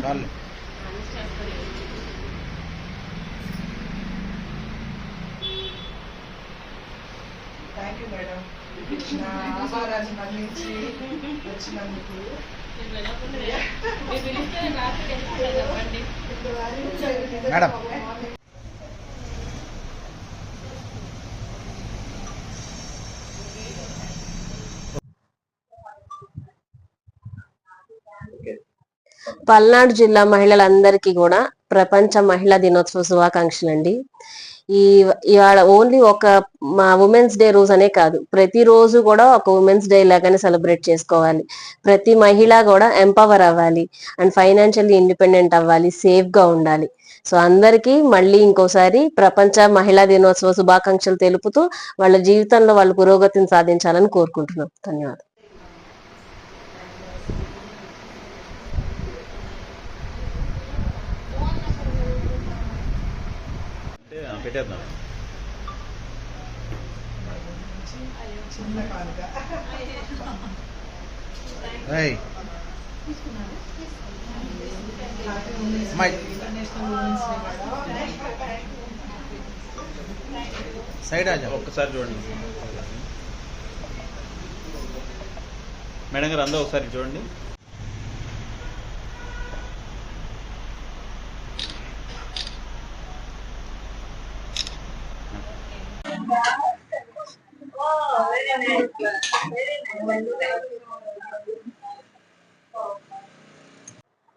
చాలు thank you madam నా ఆహారాన్ని మన్నించి వచ్చినందుకు. మేడం. పల్నాడు జిల్లా మహిళలందరికీ కూడా ప్రపంచ మహిళా దినోత్సవ శుభాకాంక్షలు అండి ఈ ఇవాళ ఓన్లీ ఒక మా ఉమెన్స్ డే రోజు అనే కాదు ప్రతి రోజు కూడా ఒక ఉమెన్స్ డే లాగానే సెలబ్రేట్ చేసుకోవాలి. ప్రతి మహిళ కూడా ఎంపవర్ అవ్వాలి అండ్ ఫైనాన్షియల్లీ ఇండిపెండెంట్ అవ్వాలి సేఫ్గా ఉండాలి. సో అందరికీ మళ్ళీ ఇంకోసారి ప్రపంచ మహిళా దినోత్సవ శుభాకాంక్షలు తెలుపుతూ వాళ్ళ జీవితంలో వాళ్ళ పురోగతిని సాధించాలని కోరుకుంటున్నాం. ధన్యవాదాలు అంటే ఆ, పెట్టేద్దాం చిన్న కానుక ఏయ్, హ్యాపీ ఉమెన్స్ అమ్మాయి. ఇంటర్నేషనల్ ఉమెన్స్ డే పెట్టేద్దాం. సైడ్ ఆజా ఒక్కసారి చూడండి. మేడం గారు అందరూ ఒకసారి చూడండి.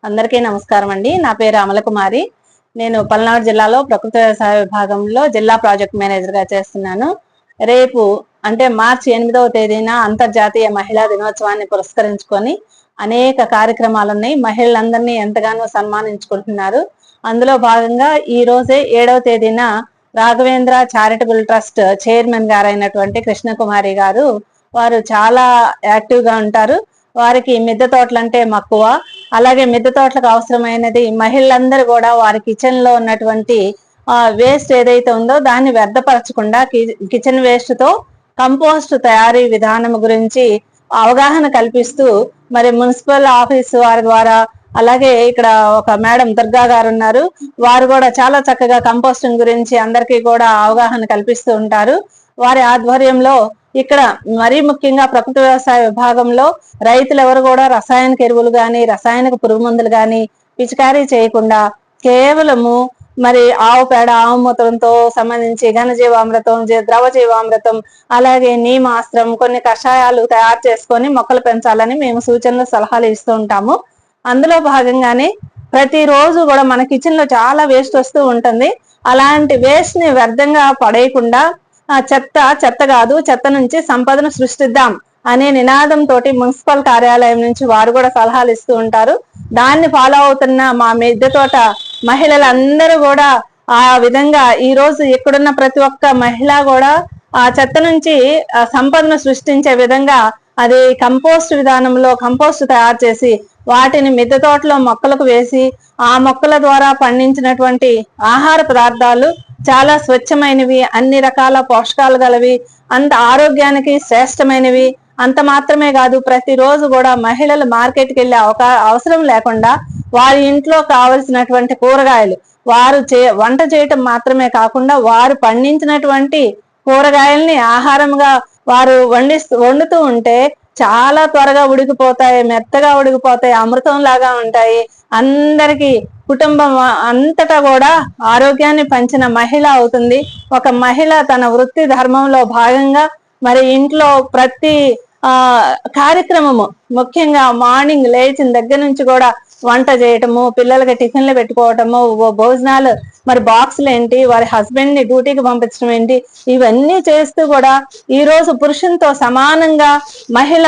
అందరికీ నమస్కారం అండి. నా పేరు అమలకుమారి నేను పల్నాడు జిల్లాలో ప్రకృతి వ్యవసాయ విభాగంలో జిల్లా ప్రాజెక్ట్ మేనేజర్గా చేస్తున్నాను. రేపు అంటే మార్చి ఎనిమిదవ తేదీన అంతర్జాతీయ మహిళా దినోత్సవాన్ని పురస్కరించుకొని అనేక కార్యక్రమాలు ఉన్నాయి మహిళలందరినీ ఎంతగానో సన్మానించుకుంటున్నారు. అందులో భాగంగా ఈ రోజే ఏడవ తేదీన రాఘవేంద్ర చారిటబుల్ ట్రస్ట్ చైర్మన్ గారైనటువంటి కృష్ణకుమారి గారు వారు చాలా యాక్టివ్గా ఉంటారు. వారికి మిద్దె తోటలు అంటే మక్కువ. అలాగే మిద్దె తోటలకు అవసరమైనది మహిళలందరూ కూడా వారి కిచెన్లో ఉన్నటువంటి వేస్ట్ ఏదైతే ఉందో దాన్ని వ్యర్థపరచకుండా కిచెన్ వేస్ట్తో కంపోస్ట్ తయారీ విధానం గురించి అవగాహన కల్పిస్తూ మరి మున్సిపల్ ఆఫీస్ వారి ద్వారా అలాగే ఇక్కడ ఒక మేడం దుర్గా గారు ఉన్నారు. వారు కూడా చాలా చక్కగా కంపోస్టింగ్ గురించి అందరికీ కూడా అవగాహన కల్పిస్తూ ఉంటారు. వారి ఆధ్వర్యంలో ఇక్కడ మరీ ముఖ్యంగా ప్రకృతి వ్యవసాయ విభాగంలో రైతులు ఎవరు కూడా రసాయనిక ఎరువులు గాని రసాయనిక పురుగు మందులు గాని పిచికారీ చేయకుండా కేవలము మరి ఆవు పేడ ఆవు మూత్రంతో సంబంధించి ఘనజీవామృతం ద్రవ జీవామృతం అలాగే నీమాస్త్రం కొన్ని కషాయాలు తయారు చేసుకొని మొక్కలు పెంచాలని మేము సూచనలు సలహాలు ఇస్తూ ఉంటాము. అందులో భాగంగానే ప్రతిరోజు కూడా మన కిచెన్లో చాలా వేస్ట్ వస్తూ ఉంటుంది. అలాంటి వేస్ట్ని వ్యర్థంగా పడేయకుండా చెత్త చెత్త కాదు చెత్త నుంచి సంపదను సృష్టిద్దాం అనే నినాదం తోటి మున్సిపల్ కార్యాలయం నుంచి వారు కూడా సలహాలు ఇస్తూ ఉంటారు. దాన్ని ఫాలో అవుతున్న మా మిద్దె తోట మహిళలందరూ కూడా ఆ విధంగా ఈ రోజు ఇక్కడున్న ప్రతి ఒక్క మహిళ కూడా ఆ చెత్త నుంచి సంపదను సృష్టించే విధంగా అది కంపోస్ట్ విధానంలో కంపోస్ట్ తయారు చేసి వాటిని మిద్దె తోటలో మొక్కలకు వేసి ఆ మొక్కల ద్వారా పండించినటువంటి ఆహార పదార్థాలు చాలా స్వచ్ఛమైనవి అన్ని రకాల పోషకాలు గలవి అంత ఆరోగ్యానికి శ్రేష్టమైనవి. అంత మాత్రమే కాదు ప్రతిరోజు కూడా మహిళలు మార్కెట్కి వెళ్ళే అవకా అవసరం లేకుండా వారి ఇంట్లో కావలసినటువంటి కూరగాయలు వారు చే వంట చేయటం మాత్రమే కాకుండా వారు పండించినటువంటి కూరగాయల్ని ఆహారంగా వారు వండిస్తూ వండుతూ ఉంటే చాలా త్వరగా ఉడికిపోతాయి మెత్తగా ఉడికిపోతాయి అమృతం లాగా ఉంటాయి. అందరికి కుటుంబం అంతటా కూడా ఆరోగ్యాన్ని పంచిన మహిళ అవుతుంది. ఒక మహిళ తన వృత్తి ధర్మంలో భాగంగా మరి ఇంట్లో ప్రతి ఆ కార్యక్రమము ముఖ్యంగా మార్నింగ్ లేచిన దగ్గర నుంచి కూడా వంట చేయటము పిల్లలకి టిఫిన్లు పెట్టుకోవటము భోజనాలు మరి బాక్సులు ఏంటి? వారి హస్బెండ్ని డ్యూటీకి పంపించడం ఏంటి? ఇవన్నీ చేస్తూ కూడా ఈ రోజు పురుషునితో సమానంగా మహిళ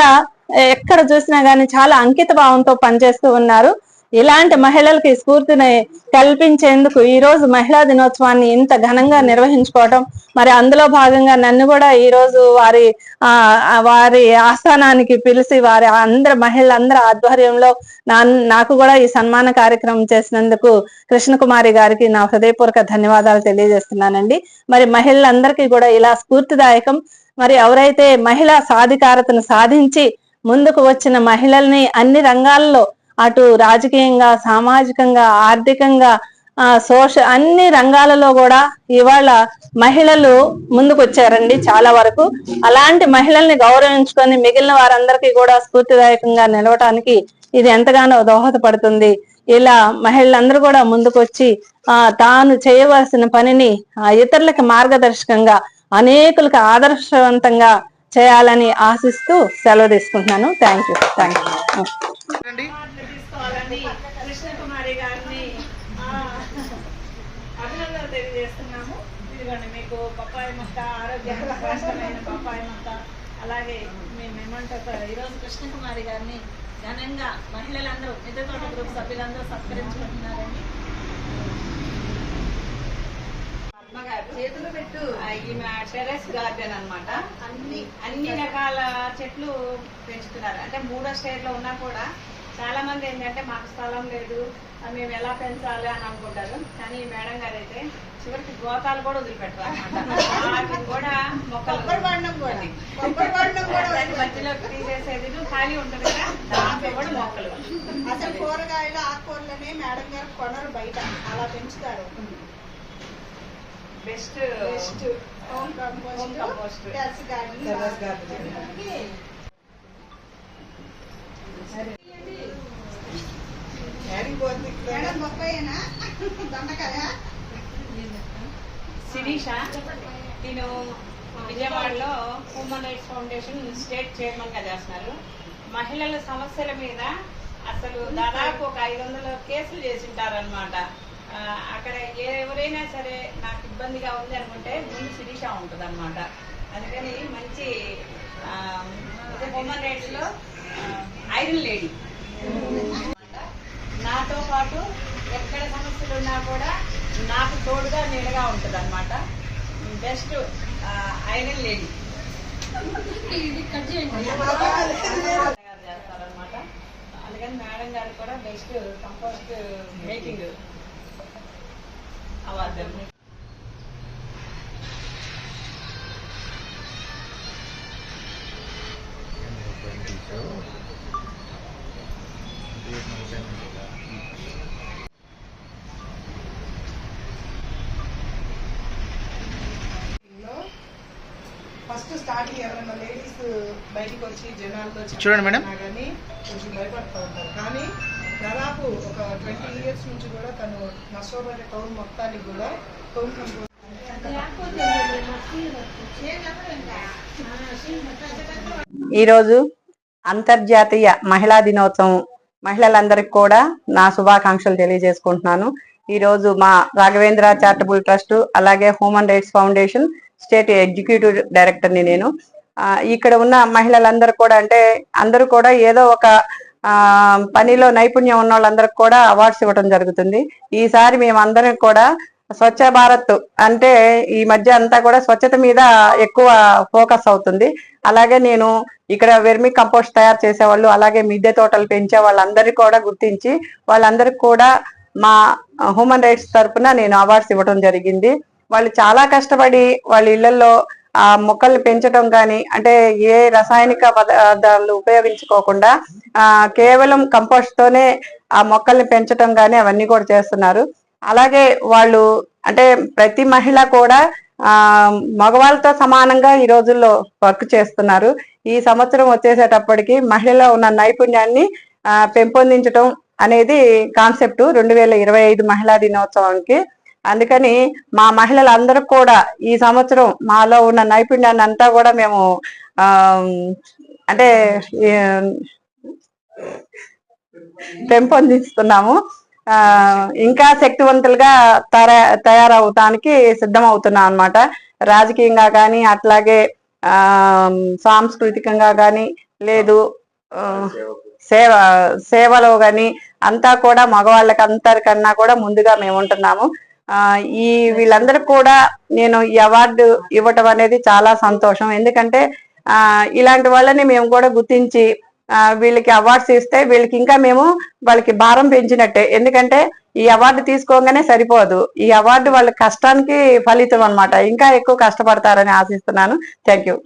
ఎక్కడ చూసినా గానీ చాలా అంకిత భావంతో పనిచేస్తూ ఉన్నారు. ఇలాంటి మహిళలకి స్ఫూర్తిని కల్పించేందుకు ఈ రోజు మహిళా దినోత్సవాన్ని ఇంత ఘనంగా నిర్వహించుకోవటం మరి అందులో భాగంగా నన్ను కూడా ఈ రోజు వారి ఆ వారి ఆస్థానానికి పిలిచి వారి అందరి మహిళలందరి ఆధ్వర్యంలో నాకు కూడా ఈ సన్మాన కార్యక్రమం చేసినందుకు కృష్ణకుమారి గారికి నా హృదయపూర్వక ధన్యవాదాలు తెలియజేస్తున్నానండి. మరి మహిళలందరికీ కూడా ఇలా స్ఫూర్తిదాయకం. మరి ఎవరైతే మహిళా సాధికారతను సాధించి ముందుకు వచ్చిన మహిళల్ని అన్ని రంగాల్లో అటు రాజకీయంగా సామాజికంగా ఆర్థికంగా ఆ సోష అన్ని రంగాలలో కూడా ఇవాళ మహిళలు ముందుకు వచ్చారండి చాలా వరకు. అలాంటి మహిళల్ని గౌరవించుకొని మిగిలిన వారందరికీ కూడా స్ఫూర్తిదాయకంగా నిలవటానికి ఇది ఎంతగానో దోహదపడుతుంది. ఇలా మహిళలందరూ కూడా ముందుకొచ్చి ఆ తాను చేయవలసిన పనిని ఆ ఇతరులకు మార్గదర్శకంగా అనేకులకు ఆదర్శవంతంగా చేయాలని ఆశిస్తూ సెలవు తీసుకుంటున్నాను. థ్యాంక్ యూ థ్యాంక్ యూ తీసుకోవాలని కృష్ణకుమారి గారిని అభినందనలు తెలియజేస్తున్నాము. ఇదిగోండి మీకు బొప్పాయి మొక్క ఆరోగ్యకరమైన బొప్పాయి మొక్క అలాగే మేము ఏమంటారు ఈరోజు కృష్ణకుమారి గారిని ఘనంగా మహిళలందరూ మిద్దతోట గ్రూప్ సభ్యులందరూ సత్కరించుకుంటున్నారండి. చేతులు పెట్టు. ఈమె టెరెస్ గార్డెన్ అన్నమాట. అన్ని. అన్ని రకాల చెట్లు పెంచుతున్నారు. అంటే మూడో స్టేజ్లో ఉన్నా కూడా చాలా మంది ఏంటంటే మాకు స్థలం లేదు మేము ఎలా పెంచాలి అని అనుకుంటారు. కానీ ఈ మేడం గారు అయితే చివరికి గోతాలు కూడా వదిలిపెట్టరు అనమాట. వాటిని కూడా మొక్కలు తీసేసేది ఖాళీ ఉంటుంది కదా దాంట్లో కూడా మొక్కలు. అసలు కూరగాయలు ఆకుకూరలనే మేడం గారు కొనరు బయట. అలా పెంచుతారు. Best best. Home home compost garden garden యాడికి పోతుంది ఇక్కడ? మేడం బొప్పాయేనా దొండకాయ శిరీష నేను విజయవాడలో హ్యూమన్ రైట్స్ ఫౌండేషన్ స్టేట్ చైర్మన్గా చేస్తున్నారు. మహిళల సమస్యల మీద అసలు దాదాపు ఒక ఐదు వందల కేసులు చేసింటారనమాట అక్కడ ఎవరైనా సరే నాకు ఇబ్బందిగా ఉంది అనుకుంటే ముందు శిరీష ఉంటుంది అనమాట అందుకని మంచి హ్యూమన్ రైట్స్లో ఐరన్ లేడీ. నాతో పాటు ఎక్కడ సమస్యలు ఉన్నా కూడా నాకు తోడుగా నీడగా ఉంటుంది అనమాట బెస్ట్ ఐరన్ లేడీ. చేస్తారనమాట అందుకని మేడం గారు కూడా best compost making award. Starting ఎవరైనా లేడీస్ బయటికి వచ్చి జనాలతో చూడండి మేడం. కానీ కొంచెం భయపడుతూ ఉంటారు కానీ దాదాపు ఒక ట్వంటీ ఇయర్స్ నుంచి కూడా తను నష్టపోయిన టౌన్ మొత్తానికి కూడా టౌన్ ఈరోజు అంతర్జాతీయ మహిళా దినోత్సవం మహిళలందరికీ కూడా నా శుభాకాంక్షలు తెలియజేసుకుంటున్నాను ఈరోజు మా రాఘవేంద్ర చారిటబుల్ ట్రస్ట్ అలాగే human rights foundation state executive డైరెక్టర్ని నేను. ఇక్కడ ఉన్న మహిళలందరూ కూడా అంటే అందరూ కూడా ఏదో ఒక పనిలో నైపుణ్యం ఉన్న వాళ్ళందరికి కూడా అవార్డ్స్ ఇవ్వడం జరుగుతుంది. ఈసారి మేమందరం కూడా స్వచ్ఛ భారత్ అంటే ఈ మధ్య అంతా కూడా స్వచ్ఛత మీద ఎక్కువ ఫోకస్ అవుతుంది. అలాగే నేను ఇక్కడ వెర్మి కంపోస్ట్ తయారు చేసేవాళ్ళు అలాగే మిద్దె తోటలు పెంచే వాళ్ళందరికీ కూడా గుర్తించి వాళ్ళందరికీ కూడా మా హ్యూమన్ రైట్స్ తరపున నేను అవార్డ్స్ ఇవ్వడం జరిగింది. వాళ్ళు చాలా కష్టపడి వాళ్ళ ఇళ్ళలో ఆ మొక్కల్ని పెంచడం కానీ అంటే ఏ రసాయనిక పదార్థాలు ఉపయోగించుకోకుండా ఆ కేవలం కంపోస్ట్ తోనే ఆ మొక్కల్ని పెంచడం కానీ అవన్నీ కూడా చేస్తున్నారు. అలాగే వాళ్ళు అంటే ప్రతి మహిళ కూడా ఆ మగవాళ్ళతో సమానంగా ఈ రోజుల్లో వర్క్ చేస్తున్నారు. ఈ సంవత్సరం వచ్చేసేటప్పటికి మహిళలో ఉన్న నైపుణ్యాన్ని ఆ, పెంపొందించడం అనేది కాన్సెప్ట్. రెండు వేల ఇరవై ఐదు మహిళా దినోత్సవానికి అందుకని మా మహిళలందరూ కూడా ఈ సంవత్సరం మాలో ఉన్న నైపుణ్యాన్ని అంతా కూడా మేము అంటే పెంపొందిస్తున్నాము. ఇంకా శక్తివంతులుగా తయార తయారవటానికి సిద్ధమవుతున్నాం అన్నమాట. రాజకీయంగా కానీ అట్లాగే సాంస్కృతికంగా కానీ లేదు సేవ సేవలో కానీ అంతా కూడా మగవాళ్ళకి అందరికన్నా కూడా ముందుగా మేము ఉంటున్నాము. ఈ వీళ్ళందరికీ కూడా నేను ఈ అవార్డు ఇవ్వటం అనేది చాలా సంతోషం. ఎందుకంటే ఆ ఇలాంటి వాళ్ళని మేము కూడా గుర్తించి ఆ వీళ్ళకి అవార్డ్స్ ఇస్తే వీళ్ళకి ఇంకా మేము వాళ్ళకి భారం పెంచినట్టే. ఎందుకంటే ఈ అవార్డు తీసుకోగానే సరిపోదు. ఈ అవార్డు వాళ్ళ కష్టానికి ఫలితం అన్నమాట. ఇంకా ఎక్కువ కష్టపడతారని ఆశిస్తున్నాను. Thank you.